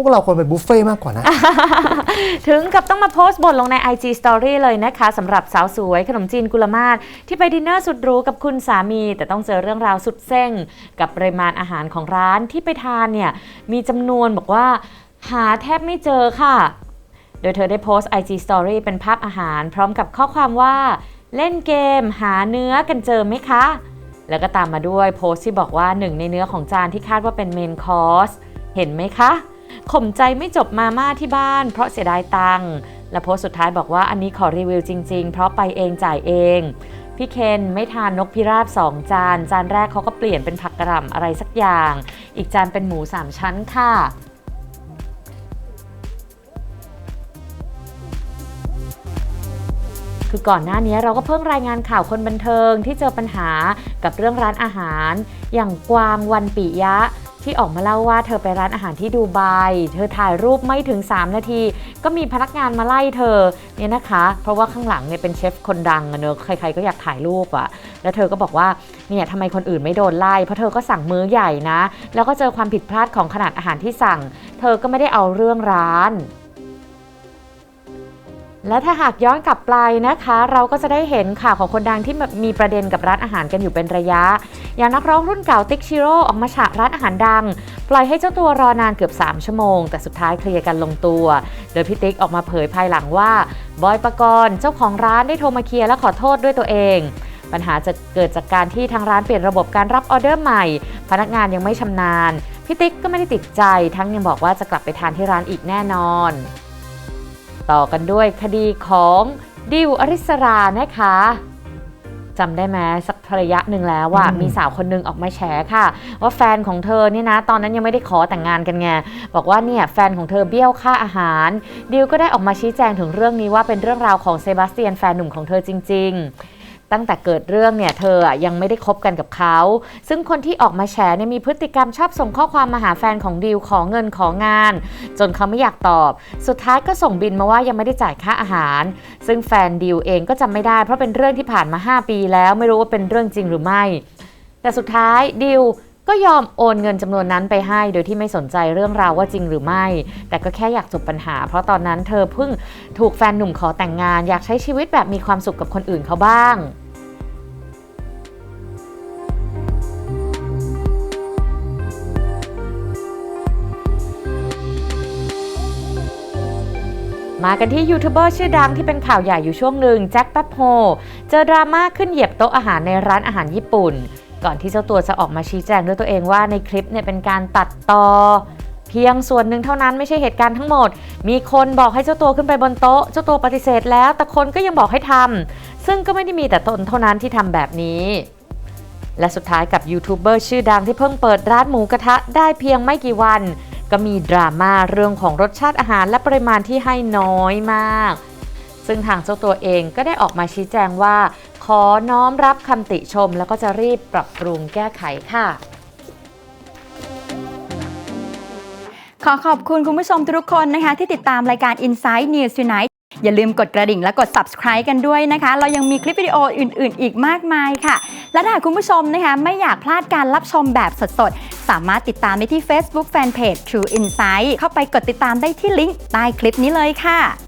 วกเราควรเป็นบุฟเฟ่ต์มากกว่านะ ถึงกับต้องมาโพสต์บทลงใน IG Story เลยนะคะสำหรับสาวสวยขนมจีนกุลมาศที่ไปดินเนอร์สุดหรูกับคุณสามี แต่ต้องเจอเรื่องราวสุดเส้งกับปริมาณอาหารของร้านที่ไปทานเนี่ย มีจำนวนบอกว่าหาแทบไม่เจอค่ะ โดยเธอได้โพสต์ IG Story เป็นภาพอาหาร พร้อมกับข้อความว่า เล่นเกมหาเนื้อกันเจอไหมคะ แล้วก็ตามมาด้วยโพสต์ที่บอกว่าหนึ่งในเนื้อของจานที่คาดว่าเป็นเมนคอร์สเห็นไหมคะ ข่มใจไม่จบมาม่าที่บ้าน เพราะเสียดายตังค์และโพสต์สุดท้ายบอกว่าอันนี้ขอรีวิวจริง ๆ เพราะไปเองจ่ายเอง พี่เคนไม่ทานนกพิราบสองจาน จานแรกเขาก็เปลี่ยนเป็นผักกระหล่ำอะไรสักอย่าง อีกจานเป็นหมูสามชั้นค่ะคือก่อนหน้านี้เราก็เพิ่งรายงานข่าวคนบันเทิงที่เจอปัญหากับเรื่องร้านอาหาร อย่างกวางวันปิยะ ที่ออกมาเล่าว่าเธอไปร้านอาหารที่ดูไบเธอถ่ายรูปไม่ถึง 3 นาที ก็มีพนักงานมาไล่เธอเนี่ยนะคะ เพราะว่าข้างหลังเนี่ยเป็นเชฟคนดังอะเนอะใครๆก็อยากถ่ายรูปอะแล้วเธอก็บอกว่าเนี่ยทำไมคนอื่นไม่โดนไล่เพราะเธอก็สั่งมื้อใหญ่นะ แล้วก็เจอความผิดพลาดของขนาดอาหารที่สั่ง เธอก็ไม่ได้เอาเรื่องร้าน และถ้าหากย้อนกลับไปนะคะ เราก็จะได้เห็นข่าวของคนดังที่มีประเด็นกับร้านอาหารกันอยู่เป็นระยะ อย่างนักร้องรุ่นเก่าติ๊กชิโร่ออกมาฉะร้านอาหารดัง ปล่อยให้เจ้าตัวรอนานเกือบ 3 ชั่วโมง แต่สุดท้ายเคลียร์กันลงตัว โดยพี่ติ๊กออกมาเผยภายหลังว่าบอยปกรณ์เจ้าของร้านได้โทรมาเคลียร์และขอโทษด้วยตัวเองปัญหาจะเกิดจากการที่ทางร้านเปลี่ยนระบบการรับออเดอร์ใหม่ พนักงานยังไม่ชำนาญ พี่ติ๊กก็ไม่ได้ติดใจ ทั้งยังบอกว่าจะกลับไปทานที่ร้านอีกแน่นอน ต่อกันด้วยคดีของดิวอริสรานะคะจำได้ไหมสักระยะหนึ่งแล้วว่าอืมมีสาวคนหนึงออกมาแฉค่ะ ว่าแฟนของเธอเนี่ยนะ ตอนนั้นยังไม่ได้ขอแต่งงานกันไงบอกว่าเนี่ยแฟนของเธอเบี้ยวค่าอาหาร ดิวก็ได้ออกมาชี้แจงถึงเรื่องนี้ว่าเป็นเรื่องราวของเซบาสเตียนแฟนหนุ่มของเธอจริง ๆ ตั้งแต่เกิดเรื่องเนี่ยเธออะยังไม่ได้คบกันกับเขา ซึ่งคนที่ออกมาแฉเนี่ยมีพฤติกรรมชอบส่งข้อความมาหาแฟนของดิวขอเงินของาน จนเขาไม่อยากตอบ สุดท้ายก็ส่งบินมาว่ายังไม่ได้จ่ายค่าอาหาร ซึ่งแฟนดิวเองก็จำไม่ได้เพราะเป็นเรื่องที่ผ่านมา 5 ปีแล้วไม่รู้ว่าเป็นเรื่องจริงหรือไม่ แต่สุดท้ายดิว ก็ยอมโอนเงินจำนวนนั้นไปให้โดยที่ไม่สนใจเรื่องราวว่าจริงหรือไม่ แต่ก็แค่อยากจบปัญหา เพราะตอนนั้นเธอเพิ่งถูกแฟนหนุ่มขอแต่งงาน อยากใช้ชีวิตแบบมีความสุขกับคนอื่นเขาบ้างมากันที่ยูทูบเบอร์ชื่อดังที่เป็นข่าวใหญ่อยู่ช่วงหนึ่งแจ็คแป๊บโฮเจอดราม่าขึ้นเหยียบโต๊ะอาหารในร้านอาหารญี่ปุ่น ก่อนที่เจ้าตัวจะออกมาชี้แจงด้วยตัวเองว่าในคลิปเนี่ยเป็นการตัดต่อ เพียงส่วนหนึ่งเท่านั้นไม่ใช่เหตุการณ์ทั้งหมด มีคนบอกให้เจ้าตัวขึ้นไปบนโต๊ะ เจ้าตัวปฏิเสธแล้ว แต่คนก็ยังบอกให้ทำซึ่งก็ไม่ได้มีแต่ตนเท่านั้นที่ทำแบบนี้และสุดท้ายกับยูทูบเบอร์ชื่อดังที่เพิ่งเปิดร้านหมูกระทะได้เพียงไม่กี่วัน ก็มีดราม่าเรื่องของรสชาติอาหารและปริมาณที่ให้น้อยมาก ซึ่งทางเจ้าตัวเองก็ได้ออกมาชี้แจงว่า อน้อมรับคำติชม แล้วก็จะรีบปรับปรุงแก้ไขค่ะ ขอขอบคุณคุณผู้ชมทุกคนนะคะที่ติดตามรายการ Inside News Tonight อย่าลืมกดกระดิ่งและกด subscribe กันด้วยนะคะ เรายังมีคลิปวิดีโออื่น ๆ อีกมากมายค่ะ และถ้าหากคุณผู้ชมนะคะไม่อยากพลาดการรับชมแบบสด ๆ สามารถติดตามได้ที่ Facebook Fanpage True Insight เข้าไปกดติดตามได้ที่ลิงก์ใต้คลิปนี้เลยค่ะ